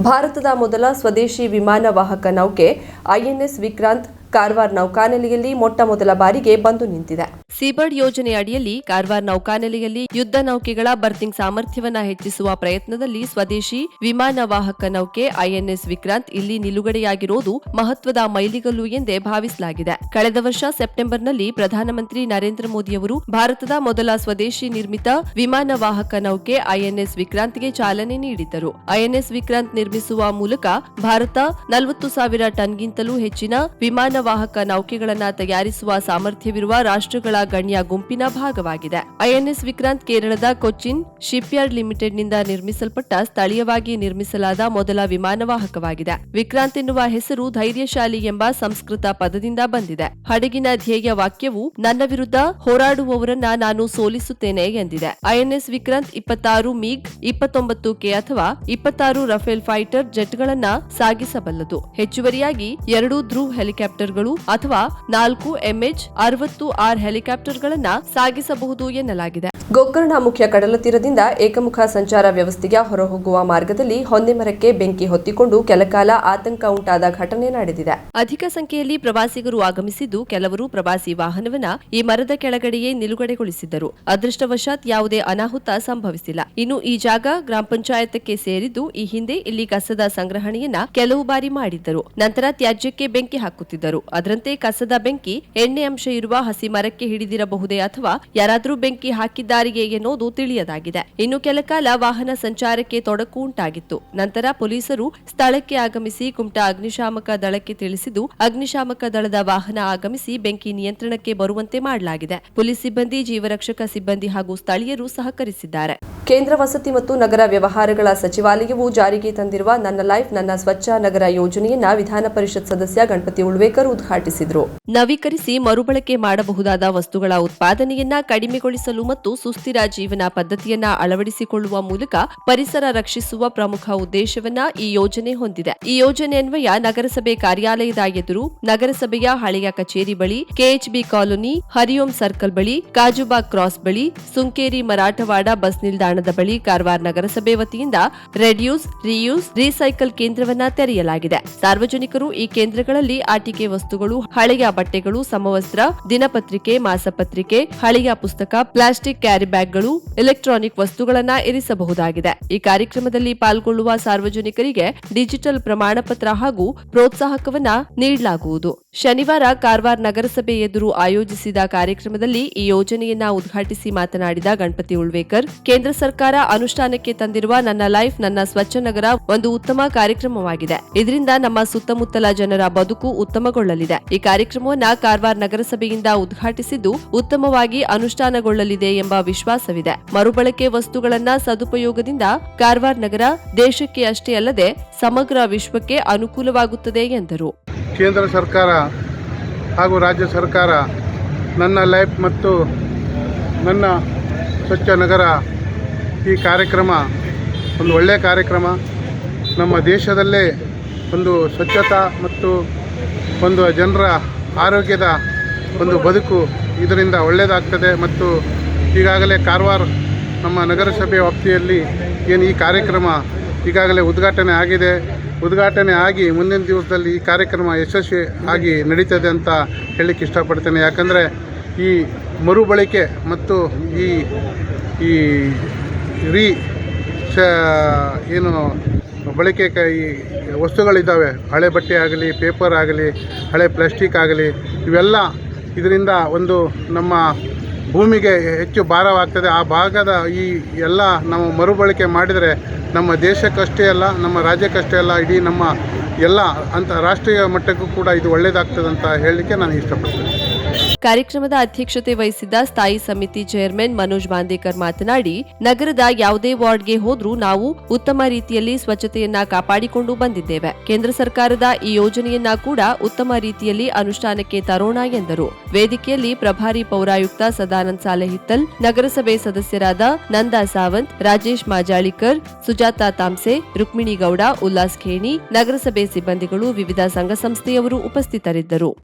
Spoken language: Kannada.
ಭಾರತದ ಮೊದಲ ಸ್ವದೇಶಿ ವಿಮಾನ ವಾಹಕ ನೌಕೆ ಐಎನ್ಎಸ್ ವಿಕ್ರಾಂತ್ ಕಾರವಾರ ನೌಕಾನೆಲೆಯಲ್ಲಿ ಮೊಟ್ಟ ಮೊದಲ ಬಾರಿಗೆ ಬಂದು ನಿಂತಿದೆ. ಸೀಬರ್ಡ್ ಯೋಜನೆ ಅಡಿಯಲ್ಲಿ ಕಾರವಾರ ನೌಕಾನೆಲೆಯಲ್ಲಿ ಯುದ್ಧ ನೌಕೆಗಳ ಬರ್ತಿಂಗ್ ಸಾಮರ್ಥ್ಯವನ್ನ ಹೆಚ್ಚಿಸುವ ಪ್ರಯತ್ನದಲ್ಲಿ ಸ್ವದೇಶಿ ವಿಮಾನ ವಾಹಕ ನೌಕೆ ಐಎನ್ಎಸ್ ವಿಕ್ರಾಂತ್ ಇಲ್ಲಿ ನಿಲುಗಡೆಯಾಗಿರುವುದು ಮಹತ್ವದ ಮೈಲಿಗಲ್ಲು ಎಂದೇ ಭಾವಿಸಲಾಗಿದೆ. ಕಳೆದ ವರ್ಷ ಸೆಪ್ಟೆಂಬರ್ನಲ್ಲಿ ಪ್ರಧಾನಮಂತ್ರಿ ನರೇಂದ್ರ ಮೋದಿಯವರು ಭಾರತದ ಮೊದಲ ಸ್ವದೇಶಿ ನಿರ್ಮಿತ ವಿಮಾನ ವಾಹಕ ನೌಕೆ ಐಎನ್ಎಸ್ ವಿಕ್ರಾಂತ್ಗೆ ಚಾಲನೆ ನೀಡಿದ್ದರು. ಐಎನ್ಎಸ್ ವಿಕ್ರಾಂತ್ ನಿರ್ಮಿಸುವ ಮೂಲಕ ಭಾರತ ನಲವತ್ತು ಸಾವಿರ ಟನ್ಗಿಂತಲೂ ಹೆಚ್ಚಿನ ವಿಮಾನ ವಾಹಕ ನೌಕೆಗಳನ್ನು ತಯಾರಿಸುವ ಸಾಮರ್ಥ್ಯವಿರುವ ರಾಷ್ಟ್ರಗಳ ಗಣ್ಯ ಗುಂಪಿನ ಭಾಗವಾಗಿದೆ. ಐಎನ್ಎಸ್ ವಿಕ್ರಾಂತ್ ಕೇರಳದ ಕೊಚ್ಚಿನ್ ಶಿಪ್ಯಾರ್ಡ್ ಲಿಮಿಟೆಡ್ನಿಂದ ನಿರ್ಮಿಸಲ್ಪಟ್ಟ ಸ್ಥಳೀಯವಾಗಿ ನಿರ್ಮಿಸಲಾದ ಮೊದಲ ವಿಮಾನವಾಹಕವಾಗಿದೆ ವಿಕ್ರಾಂತ್ ಎನ್ನುವ ಹೆಸರು ಧೈರ್ಯಶಾಲಿ ಎಂಬ ಸಂಸ್ಕೃತ ಪದದಿಂದ ಬಂದಿದೆ. ಹಡಗಿನ ಧ್ಯೇಯ ವಾಕ್ಯವು, ನನ್ನ ವಿರುದ್ಧ ಹೋರಾಡುವವರನ್ನ ನಾನು ಸೋಲಿಸುತ್ತೇನೆ ಎಂದಿದೆ. ಐಎನ್ಎಸ್ ವಿಕ್ರಾಂತ್ ಇಪ್ಪತ್ತಾರು ಮೀಗ್ ಇಪ್ಪತ್ತೊಂಬತ್ತು ಕೆ ಅಥವಾ ಇಪ್ಪತ್ತಾರು ರಫೇಲ್ ಫೈಟರ್ ಜೆಟ್ಗಳನ್ನ ಸಾಗಿಸಬಲ್ಲದು. ಹೆಚ್ಚುವರಿಯಾಗಿ ಎರಡು ಧ್ರುವ್ ಹೆಲಿಕಾಪ್ಟರ್ಗಳು ಅಥವಾ ನಾಲ್ಕು ಎಂಎಚ್ ಅರವತ್ತು ಆರ್ ಹೆಲಿಕಾಪ್ಟರ್ಗಳನ್ನ ಸಾಗಿಸಬಹುದು ಎನ್ನಲಾಗಿದೆ. ಗೋಕರ್ಣ ಮುಖ್ಯ ಕಡಲ ತೀರದಿಂದ ಏಕಮುಖ ಸಂಚಾರ ವ್ಯವಸ್ಥೆಗೆ ಹೊರಹೋಗುವ ಮಾರ್ಗದಲ್ಲಿ ಹೊಂದೆ ಮರಕ್ಕೆ ಬೆಂಕಿ ಹೊತ್ತಿಕೊಂಡು ಕೆಲಕಾಲ ಆತಂಕ ಉಂಟಾದ ಘಟನೆ ನಡೆದಿದೆ. ಅಧಿಕ ಸಂಖ್ಯೆಯಲ್ಲಿ ಪ್ರವಾಸಿಗರು ಆಗಮಿಸಿದ್ದು ಕೆಲವರು ಪ್ರವಾಸಿ ವಾಹನವನ್ನ ಈ ಮರದ ಕೆಳಗಡೆಯೇ ನಿಲುಗಡೆಗೊಳಿಸಿದ್ದರು. ಅದೃಷ್ಟವಶಾತ್ ಯಾವುದೇ ಅನಾಹುತ ಸಂಭವಿಸಿಲ್ಲ. ಇನ್ನು ಈ ಜಾಗ ಗ್ರಾಮ ಪಂಚಾಯತಕ್ಕೆ ಸೇರಿದ್ದು ಈ ಹಿಂದೆ ಇಲ್ಲಿ ಕಸದ ಸಂಗ್ರಹಣೆಯನ್ನ ಕೆಲವು ಬಾರಿ ಮಾಡಿದ್ದರು. ನಂತರ ತ್ಯಾಜ್ಯಕ್ಕೆ ಬೆಂಕಿ ಹಾಕುತ್ತಿದ್ದರು. ಅದರಂತೆ ಕಸದ ಬೆಂಕಿ, ಎಣ್ಣೆ ಅಂಶ ಇರುವ ಹಸಿ ಮರಕ್ಕೆ ಹಿಡಿದಿರಬಹುದೇ ಅಥವಾ ಯಾರಾದರೂ ಬೆಂಕಿ ಹಾಕಿದ್ದಾರೆಯೇ ಎನ್ನುವುದು ತಿಳಿಯದಾಗಿದೆ. ಇನ್ನು ಕೆಲ ಕಾಲ ವಾಹನ ಸಂಚಾರಕ್ಕೆ ತೊಡಕು ಉಂಟಾಗಿತ್ತು. ನಂತರ ಪೊಲೀಸರು ಸ್ಥಳಕ್ಕೆ ಆಗಮಿಸಿ ಕುಮಟಾ ಅಗ್ನಿಶಾಮಕ ದಳಕ್ಕೆ ತಿಳಿಸಿದ್ದು, ಅಗ್ನಿಶಾಮಕ ದಳದ ವಾಹನ ಆಗಮಿಸಿ ಬೆಂಕಿ ನಿಯಂತ್ರಣಕ್ಕೆ ಬರುವಂತೆ ಮಾಡಲಾಗಿದೆ. ಪೊಲೀಸ್ ಸಿಬ್ಬಂದಿ, ಜೀವರಕ್ಷಕ ಸಿಬ್ಬಂದಿ ಹಾಗೂ ಸ್ಥಳೀಯರು ಸಹಕರಿಸಿದ್ದಾರೆ. ಕೇಂದ್ರ ವಸತಿ ಮತ್ತು ನಗರ ವ್ಯವಹಾರಗಳ ಸಚಿವಾಲಯವು ಜಾರಿಗೆ ತಂದಿರುವ ನನ್ನ ಲೈಫ್, ನನ್ನ ಸ್ವಚ್ಛ ನಗರ ಯೋಜನೆಯನ್ನ ವಿಧಾನ ಪರಿಷತ್ ಸದಸ್ಯ ಗಣಪತಿ ಉಳ್ವೇಕರ್ ಉದ್ಘಾಟಿಸಿದರು. ನವೀಕರಿಸಿ ಮರುಬಳಕೆ ಮಾಡಬಹುದಾದ ವಸ್ತುಗಳ ಉತ್ಪಾದನೆಯನ್ನ ಕಡಿಮೆಗೊಳಿಸಲು ಮತ್ತು ಸುಸ್ಥಿರ ಜೀವನ ಪದ್ಧತಿಯನ್ನ ಅಳವಡಿಸಿಕೊಳ್ಳುವ ಮೂಲಕ ಪರಿಸರ ರಕ್ಷಿಸುವ ಪ್ರಮುಖ ಉದ್ದೇಶವನ್ನ ಈ ಯೋಜನೆ ಹೊಂದಿದೆ. ಈ ಯೋಜನೆ ಅನ್ವಯ ನಗರಸಭೆ ಕಾರ್ಯಾಲಯದ ಎದುರು, ನಗರಸಭೆಯ ಹಳೆಯ ಕಚೇರಿ ಬಳಿ, ಕೆಎಚ್ಬಿ ಕಾಲೋನಿ, ಹರಿಯೋಂ ಸರ್ಕಲ್ ಬಳಿ, ಕಾಜುಬಾಗ್ ಕ್ರಾಸ್ ಬಳಿ, ಸುಂಕೇರಿ ಮರಾಠವಾಡ ಬಸ್ ನಿಲ್ದಾಣದ ಬಳಿ ಕಾರವಾರ ನಗರಸಭೆ ವತಿಯಿಂದ ರೆಡ್ಯೂಸ್ ರಿಯೂಸ್ ರೀಸೈಕಲ್ ಕೇಂದ್ರವನ್ನ ತೆರೆಯಲಾಗಿದೆ. ಸಾರ್ವಜನಿಕರು ಈ ಕೇಂದ್ರಗಳಲ್ಲಿ ಆಟಿಕೆ ವಸ್ತುಗಳು, ಹಳೆಯ ಬಟ್ಟೆಗಳು, ಸಮವಸ್ತ್ರ, ದಿನಪತ್ರಿಕೆ, ಮಾಸಪತ್ರಿಕೆ, ಹಳೆಯ ಪುಸ್ತಕ, ಪ್ಲಾಸ್ಟಿಕ್ ಕ್ಯಾರಿ ಬ್ಯಾಗ್ಗಳು, ಎಲೆಕ್ಟ್ರಾನಿಕ್ ವಸ್ತುಗಳನ್ನ ಇರಿಸಬಹುದಾಗಿದೆ. ಈ ಕಾರ್ಯಕ್ರಮದಲ್ಲಿ ಪಾಲ್ಗೊಳ್ಳುವ ಸಾರ್ವಜನಿಕರಿಗೆ ಡಿಜಿಟಲ್ ಪ್ರಮಾಣ ಪತ್ರ ಹಾಗೂ ಪ್ರೋತ್ಸಾಹಕವನ್ನ ನೀಡಲಾಗುವುದು. ಶನಿವಾರ ಕಾರವಾರ ನಗರಸಭೆ ಎದುರು ಆಯೋಜಿಸಿದ ಕಾರ್ಯಕ್ರಮದಲ್ಲಿ ಈ ಯೋಜನೆಯನ್ನ ಉದ್ಘಾಟಿಸಿ ಮಾತನಾಡಿದ ಗಣಪತಿ ಉಳ್ವೇಕರ್, ಕೇಂದ್ರ ಸರ್ಕಾರ ಅನುಷ್ಠಾನಕ್ಕೆ ತಂದಿರುವ ನನ್ನ ಲೈಫ್, ನನ್ನ ಸ್ವಚ್ಛ ನಗರ ಒಂದು ಉತ್ತಮ ಕಾರ್ಯಕ್ರಮವಾಗಿದೆ. ಇದರಿಂದ ನಮ್ಮ ಸುತ್ತಮುತ್ತಲ ಜನರ ಬದುಕು ಉತ್ತಮಗೊಳ್ಳಲಿದೆ. ಈ ಕಾರ್ಯಕ್ರಮವನ್ನ ಕಾರವಾರ ನಗರಸಭೆಯಿಂದ ಉದ್ಘಾಟಿಸಿದ್ದು ಉತ್ತಮವಾಗಿ ಅನುಷ್ಠಾನಗೊಳ್ಳಲಿದೆ ಎಂಬ ವಿಶ್ವಾಸವಿದೆ. ಮರುಬಳಕೆ ವಸ್ತುಗಳನ್ನ ಸದುಪಯೋಗದಿಂದ ಕಾರವಾರ ನಗರ ದೇಶಕ್ಕೆ ಅಷ್ಟೇ ಅಲ್ಲದೆ ಸಮಗ್ರ ವಿಶ್ವಕ್ಕೆ ಅನುಕೂಲವಾಗುತ್ತದೆ ಎಂದರು. ಕೇಂದ್ರ ಸರ್ಕಾರ ಹಾಗೂ ರಾಜ್ಯ ಸರ್ಕಾರ ನನ್ನ ಲೈಫ್ ಮತ್ತು ನನ್ನ ಸ್ವಚ್ಛ ನಗರ ಈ ಕಾರ್ಯಕ್ರಮ, ಒಂದು ಒಳ್ಳೆಯ ಕಾರ್ಯಕ್ರಮ. ನಮ್ಮ ದೇಶದಲ್ಲೇ ಒಂದು ಸ್ವಚ್ಛತಾ ಮತ್ತು ಒಂದು ಜನರ ಆರೋಗ್ಯದ ಒಂದು ಬದುಕು ಇದರಿಂದ ಒಳ್ಳೆಯದಾಗ್ತದೆ. ಮತ್ತು ಈಗಾಗಲೇ ಕಾರವಾರ ನಮ್ಮ ನಗರಸಭೆ ವ್ಯಾಪ್ತಿಯಲ್ಲಿ ಏನು ಈ ಕಾರ್ಯಕ್ರಮ ಈಗಾಗಲೇ ಉದ್ಘಾಟನೆ ಆಗಿದೆ. ಉದ್ಘಾಟನೆ ಆಗಿ ಮುಂದಿನ ದಿವಸದಲ್ಲಿ ಈ ಕಾರ್ಯಕ್ರಮ ಯಶಸ್ವಿ ಆಗಿ ನಡೀತದೆ ಅಂತ ಹೇಳಲಿಕ್ಕೆ ಇಷ್ಟಪಡ್ತೇನೆ. ಯಾಕಂದರೆ ಈ ಮರುಬಳಕೆ ಮತ್ತು ಈ ಈ ರೀ, ಶ, ಏನು ಬಳಕೆ ಕ, ಈ ವಸ್ತುಗಳಿದ್ದಾವೆ. ಹಳೆ ಬಟ್ಟೆ ಆಗಲಿ, ಪೇಪರ್ ಆಗಲಿ, ಹಳೆ ಪ್ಲಾಸ್ಟಿಕ್ ಆಗಲಿ, ಇವೆಲ್ಲ ಇದರಿಂದ ಒಂದು ನಮ್ಮ ಭೂಮಿಗೆ ಹೆಚ್ಚು ಭಾರವಾಗ್ತದೆ. ಆ ಭಾಗದ ಈ ಎಲ್ಲ ನಾವು ಮರುಬಳಕೆ ಮಾಡಿದರೆ ನಮ್ಮ ದೇಶಕ್ಕಷ್ಟೇ ಅಲ್ಲ, ನಮ್ಮ ರಾಜ್ಯಕ್ಕಷ್ಟೇ ಅಲ್ಲ, ಇಡೀ ನಮ್ಮ ಎಲ್ಲ ಅಂತ ರಾಷ್ಟ್ರೀಯ ಮಟ್ಟಕ್ಕೂ ಕೂಡ ಇದು ಒಳ್ಳೆಯದಾಗ್ತದೆ ಅಂತ ಹೇಳಲಿಕ್ಕೆ ನಾನು ಇಷ್ಟಪಡ್ತೇನೆ. ಕಾರ್ಯಕ್ರಮದ ಅಧ್ಯಕ್ಷತೆ ವಹಿಸಿದ್ದ ಸ್ಥಾಯಿ ಸಮಿತಿ ಚೇರ್ಮನ್ ಮನೋಜ್ ಬಾಂದೇಕರ್ ಮಾತನಾಡಿ, ನಗರದ ಯಾವುದೇ ವಾರ್ಡ್ಗೆ ಹೋದರೂ ನಾವು ಉತ್ತಮ ರೀತಿಯಲ್ಲಿ ಸ್ವಚ್ಛತೆಯನ್ನ ಕಾಪಾಡಿಕೊಂಡು ಬಂದಿದ್ದೇವೆ. ಕೇಂದ್ರ ಸರ್ಕಾರದ ಈ ಯೋಜನೆಯನ್ನ ಕೂಡ ಉತ್ತಮ ರೀತಿಯಲ್ಲಿ ಅನುಷ್ಠಾನಕ್ಕೆ ತರೋಣ ಎಂದರು. ವೇದಿಕೆಯಲ್ಲಿ ಪ್ರಭಾರಿ ಪೌರಾಯುಕ್ತ ಸದಾನಂದ್ ಸಾಲೆಹಿತ್ತಲ್, ನಗರಸಭೆ ಸದಸ್ಯರಾದ ನಂದಾ ಸಾವಂತ್, ರಾಜೇಶ್ ಮಾಜಾಳಿಕರ್, ಸುಜಾತಾ ತಾಮ್ಸೆ, ರುಕ್ಮಿಣಿ ಗೌಡ, ಉಲ್ಲಾಸ್ ಖೇಣಿ, ನಗರಸಭೆ ಸಿಬ್ಬಂದಿಗಳು, ವಿವಿಧ ಸಂಘ ಸಂಸ್ಥೆಯವರು ಉಪಸ್ಥಿತರಿದ್ದರು.